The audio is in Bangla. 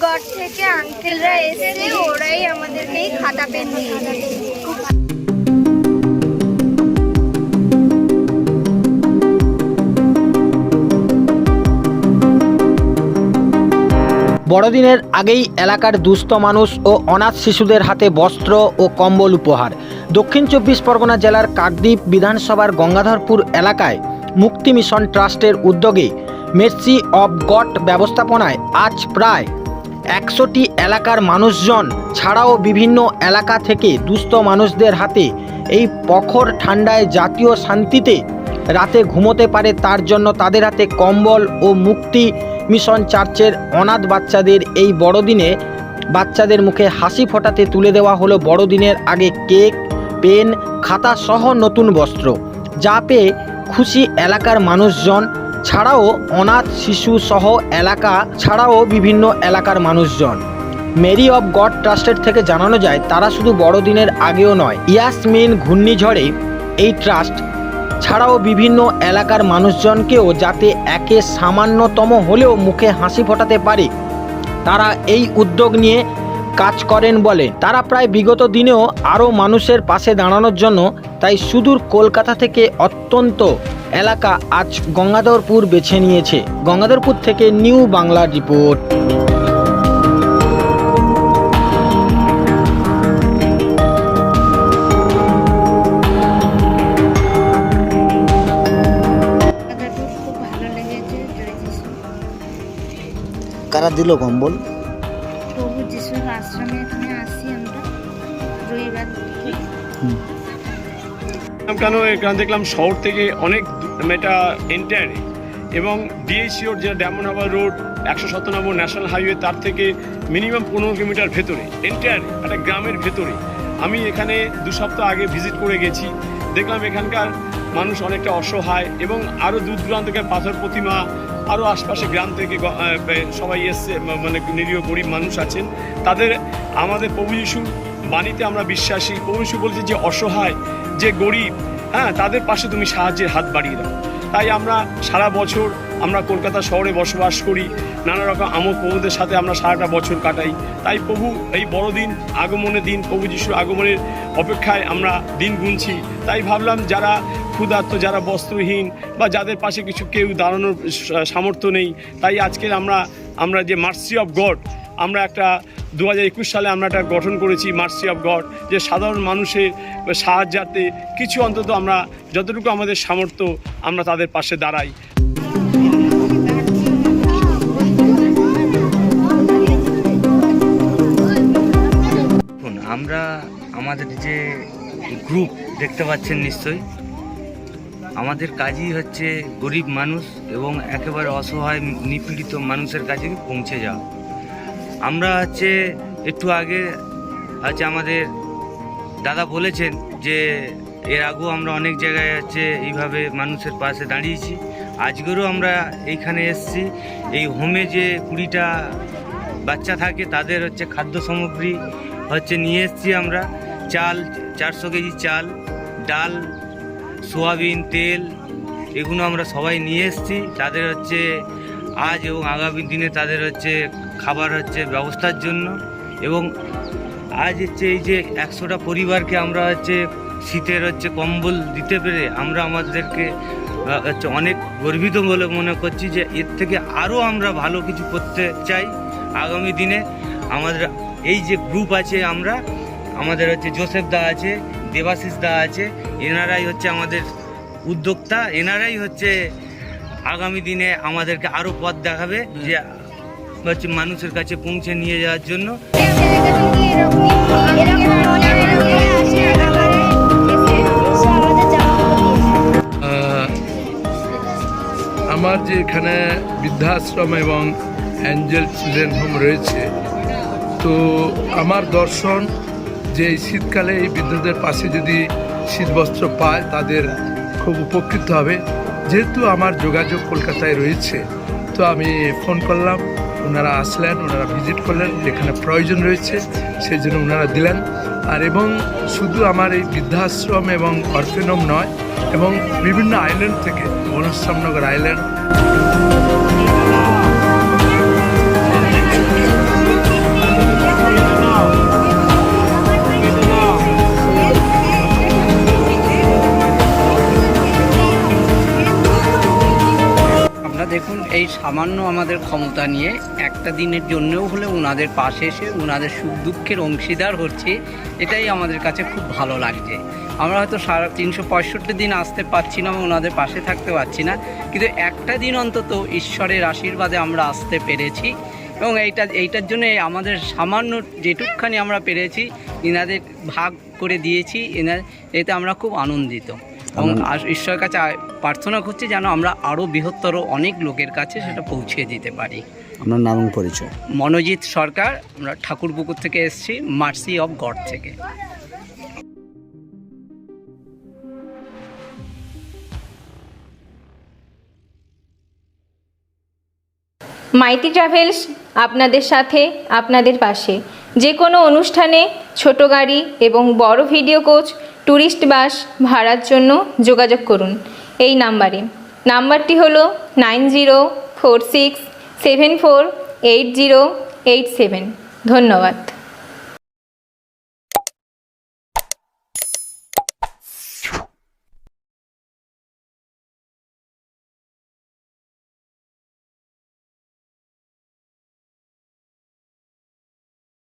গড় থেকে আঙ্কেলরা এসেছে ওরাই আমাদেরকে খাতা পেন বড়দিনের আগেই এলাকার দুস্থ মানুষ ও অনাথ শিশুদের হাতে বস্ত্র ও কম্বল উপহার। দক্ষিণ চব্বিশ পরগনা জেলার কাকদ্বীপ বিধানসভার গঙ্গাধরপুর এলাকায় মুক্তি মিশন ট্রাস্টের উদ্যোগে মের্সি অব গড ব্যবস্থাপনায় আজ প্রায় একশোটি এলাকার মানুষজন ছাড়াও বিভিন্ন এলাকা থেকে দুস্থ মানুষদের হাতে এই প্রখর ঠান্ডায় জাতীয় শান্তিতে রাতে ঘুমোতে পারে। তার জন্য তাদের হাতে কম্বল ও মুক্তি মিশন চার্চের অনাথ বাচ্চাদের এই বড়দিনে বাচ্চাদের মুখে হাসি ফোটাতে তুলে দেওয়া হলো বড়দিনের আগে কেক, পেন, খাতা সহ নতুন বস্ত্র। যা পেয়ে খুশি এলাকার মানুষজন ছাড়াও অনাথ শিশু সহ এলাকা ছাড়াও বিভিন্ন এলাকার মানুষজন। মেরি অফ গড ট্রাস্টের থেকে জানানো যায়, তারা শুধু বড়দিনের আগেও নয়, ইয়াসমিন ঘূর্ণিঝড়ে এই ট্রাস্ট ছাড়াও বিভিন্ন এলাকার মানুষজনকেও যাতে একে সামান্যতম হলেও মুখে হাসি ফোটাতে পারে, তারা এই উদ্যোগ নিয়ে কাজ করেন বলে। তারা প্রায় বিগত দিনেও আরও মানুষের পাশে দাঁড়ানোর জন্য তাই সুদূর কলকাতা থেকে অত্যন্ত এলাকা আজ গঙ্গাধরপুর বেছে নিয়েছে। গঙ্গাধরপুর থেকে নিউ বাংলা রিপোর্ট। কারা দিল কম্বল? প্রভু যিশুর আশ্রমে এখানে আসি আমরা। রবিবার থেকে দেখলাম কেন? এখানে দেখলাম শহর থেকে অনেক এটা এন্টায়ার। এবং ডিএসিওর যে ডায়মন্ড হারবার রোড, একশো সত্তানব্বই ন্যাশনাল হাইওয়ে, তার থেকে মিনিমাম পনেরো কিলোমিটার ভেতরে, এন্টায়ার, একটা গ্রামের ভেতরে। আমি এখানে দু সপ্তাহ আগে ভিজিট করে গেছি। দেখলাম এখানকার মানুষ অনেকটা অসহায় এবং আরও দূর দূরান্ত থেকে পাথর প্রতিমা আরও আশপাশে গ্রাম থেকে সবাই এসছে মানে নিরীহ গরিব মানুষ আছেন। তাদের, আমাদের প্রভু যিশু বাণীতে আমরা বিশ্বাসী। প্রভু যিশু বলছে যে অসহায়, যে গরিব হ্যাঁ তাদের পাশে তুমি সাহায্যের হাত বাড়িয়ে দাও। তাই আমরা সারা বছর আমরা কলকাতা শহরে বসবাস করি, নানা রকম আমোদ প্রমোদের সাথে আমরা সারাটা বছর কাটাই। তাই প্রভু এই বড়দিন আগমনের দিন, প্রভু যিশুর আগমনের অপেক্ষায় আমরা দিন গুনছি। তাই ভাবলাম যারা ক্ষুধার্ত, যারা বস্ত্রহীন বা যাদের পাশে কিছু কেউ দাঁড়ানোর সামর্থ্য নেই, তাই আজকের আমরা আমরা যে মার্সি অফ গড আমরা একটা দু হাজার একুশ সালে আমরা একটা গঠন করেছি মার্সি অফ গড যে সাধারণ মানুষের সাহায্যার্থে কিছু অন্তত আমরা যতটুকু আমাদের সামর্থ্য আমরা তাদের পাশে দাঁড়াই। আমরা আমাদের যে গ্রুপ দেখতে পাচ্ছেন নিশ্চয়ই, আমাদের কাজই হচ্ছে গরিব মানুষ এবং একেবারে অসহায়, নিপীড়িত মানুষের কাছে পৌঁছে যাওয়া। আমরা হচ্ছে একটু আগে হচ্ছে আমাদের দাদা বলেছেন যে এর আগেও আমরা অনেক জায়গায় হচ্ছে এইভাবে মানুষের পাশে দাঁড়িয়েছি। আজকেরও আমরা এইখানে এসেছি। এই হোমে যে কুড়িটা বাচ্চা থাকে তাদের হচ্ছে খাদ্য সামগ্রী হচ্ছে নিয়ে এসেছি আমরা। চাল, চারশো কেজি চাল, ডাল, সোয়াবিন, তেল এগুলো আমরা সবাই নিয়ে এসেছি। তাদের হচ্ছে আজ এবং আগামী দিনে তাদের হচ্ছে খাবার হচ্ছে ব্যবস্থার জন্য এবং আজ হচ্ছে এই যে একশোটা পরিবারকে আমরা হচ্ছে শীতের হচ্ছে কম্বল দিতে পেরে আমরা আমাদেরকে হচ্ছে অনেক গর্বিত বলে মনে করছি যে এর থেকে আরও আমরা ভালো কিছু করতে চাই আগামী দিনে। আমাদের এই যে গ্রুপ আছে আমরা, আমাদের হচ্ছে জোসেফ দা আছে দেবাশিস দা আছে, এনারাই হচ্ছে আমাদের উদ্যোক্তা, এনারাই হচ্ছে আগামী দিনে আমাদেরকে আরও পথ দেখাবে যে মানুষের কাছে পৌঁছে নিয়ে যাওয়ার জন্য। আমার যে এখানে বৃদ্ধাশ্রম এবং অ্যাঞ্জেল চিলড্রেন হোম রয়েছে, তো আমার দর্শন যে এই শীতকালে এই বৃদ্ধদের পাশে যদি শীতবস্ত্র পায়, তাদের খুব উপকৃত হবে। যেহেতু আমার যোগাযোগ কলকাতায় রয়েছে, তো আমি ফোন করলাম। ওনারা আসলেন, ওনারা ভিজিট করলেন, যেখানে প্রয়োজন রয়েছে সেই জন্য ওনারা দিলেন। আর এবং শুধু আমার এই বৃদ্ধাশ্রম এবং অরফেনম নয়, এবং বিভিন্ন আইল্যান্ড থেকে বনশ্যামনগর আইল্যান্ড। সামান্য আমাদের ক্ষমতা নিয়ে একটা দিনের জন্যও হলে ওনাদের পাশে এসে ওনাদের সুখ দুঃখের অংশীদার হচ্ছে, এটাই আমাদের কাছে খুব ভালো লাগছে। আমরা হয়তো সারা তিনশো পঁয়ষট্টি দিন আসতে পারছি না ওনাদের পাশে থাকতে পারছি না, কিন্তু একটা দিন অন্তত ঈশ্বরের আশীর্বাদে আমরা আসতে পেরেছি এবং এইটা, এইটার জন্য আমাদের সামান্য যেটুকখানি আমরা পেরেছি এনাদের ভাগ করে দিয়েছি এনার এতে আমরা খুব আনন্দিত। এবং আস- ঈশ্বরের কাছে প্রার্থনা করছি যেন আমরা আরও বৃহত্তর অনেক লোকের কাছে সেটা পৌঁছে দিতে পারি। আপনার নাম পরিচয়। মনোজিৎ সরকার আমরা ঠাকুরপুকুর থেকে এসেছি মার্সি অফ গড থেকে। মাইতি ট্রাভেলস আপনাদের সাথে আপনাদের পাশে। যে কোনো অনুষ্ঠানে ছোট গাড়ি এবং বড় ভিডিও কোচ ট্যুরিস্ট বাস ভাড়ার জন্য যোগাযোগ করুন। এই নাম্বারে। নাম্বারটি হল nine zero four six seven four eight zero eight seven. ধন্যবাদ।